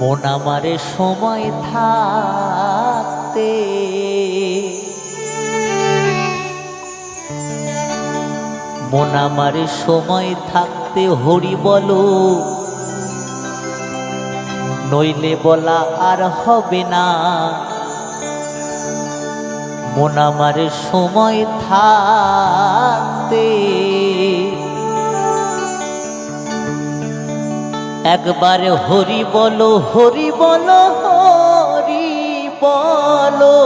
মন আমারে সময় থাকতে। মন আমারে সময় থাকতে হরি বলো। নইলে বলা আর হবে না। মন আমারে সময় থাকতে। একবার হরি বলো হরি বলো হরি বলো।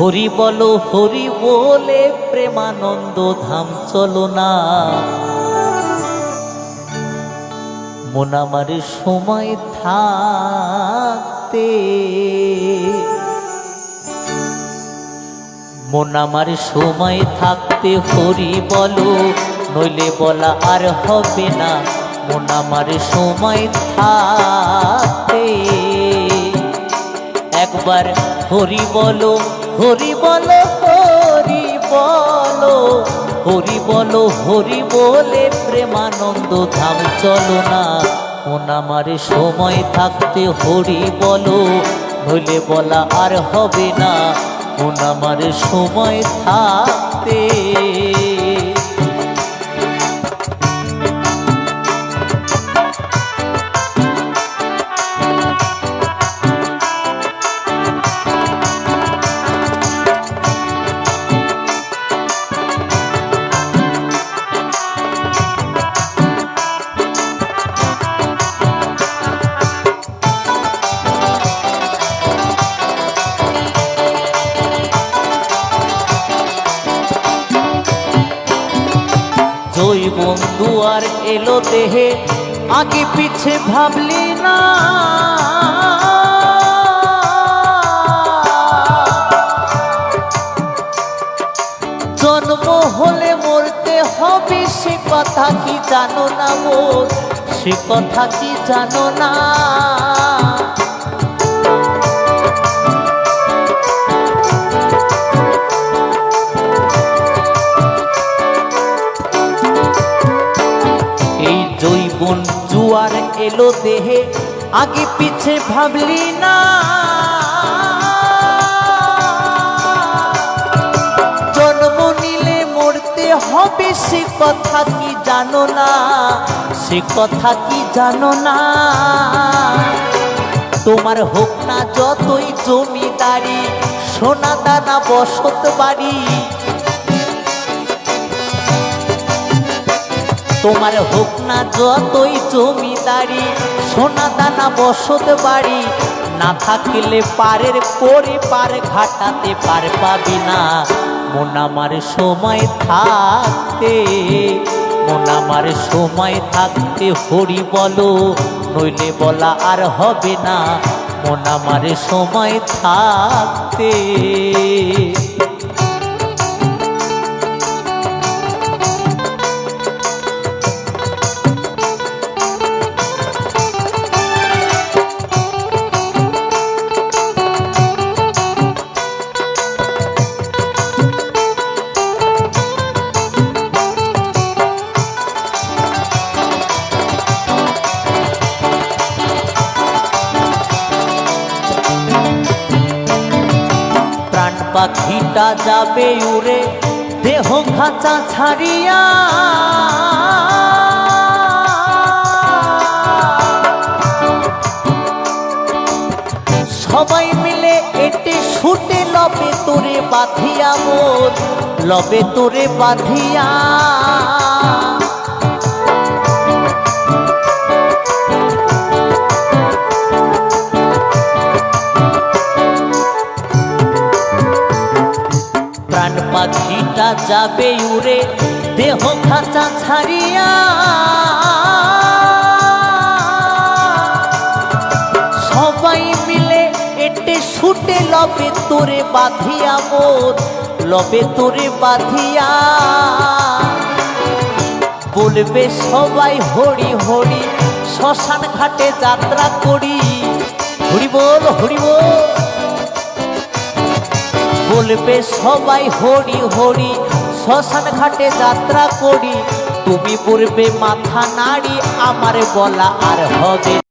হরি বলো, হরি বলে প্রেমানন্দ ধাম চলো না। মন আমার সময় থাকতে। মন আমার সময় থাকতে হরি বলো নইলে বলা আর হবে না। মন আমার সময় থাকতে একবার হরি বলো হরি বলো হরি বলো হরি বলো, হরি বলে প্রেমানন্দ ধাম চলো না। মন আমার সময় থাকতে হরি বলো নইলে বলা আর হবে না। মন আমার সময় থাকতে জয় বন্ধু আর এলো দেহে, আগে পিছে ভাবলি না। জন্ম হলে মরতে হবে সে কথা কি জানো না মোর? সে কথা কি জানো না? জুয়ার এলো দেহে, আগে পিছে ভাবলি না। জন্ম নিলে মরতে হবে সে কথা কি জানো না? সে কথা কি জানো না? তোমার হোক না যতই জমিদারি, সোনা দানা বসত বাড়ি তোমার হোক না যতই জমিদারি, সোনা দানা বসত বাড়ি, না থাকলে পারের করে পার ঘাটাতে পার পাবি না। মন আমার সময় থাকতে, মন আমার সময় থাকতে হরি বলো, নইলে বলা আর হবে না। মন আমার সময় থাকতে। পাখিটা যাবে উড়ে, দেহ খাঁচা ছাড়িয়া। সবাই মিলে এটে ছুটে লবে তোরে বাঁধিয়া মোর লবে তোরে বাঁধিয়া। প্রাণ পাখিটা যাবে উড়ে, দেহ খাঁচা ছাড়িয়া। সবাই মিলে এটে ছুটে, লবে তোরে বাঁধিয়া মোর লবে তোরে বাঁধিয়া। বলবে সবাই হরি হরি শ্মশান ঘাটে যাত্রা করি। হরি বল হরি বল। বলবে, সবাই হরি হরি, শ্মশান ঘাটে যাত্রা করি। তুমি পড়বে মাথা নাড়ি, আমার বলা আর হবে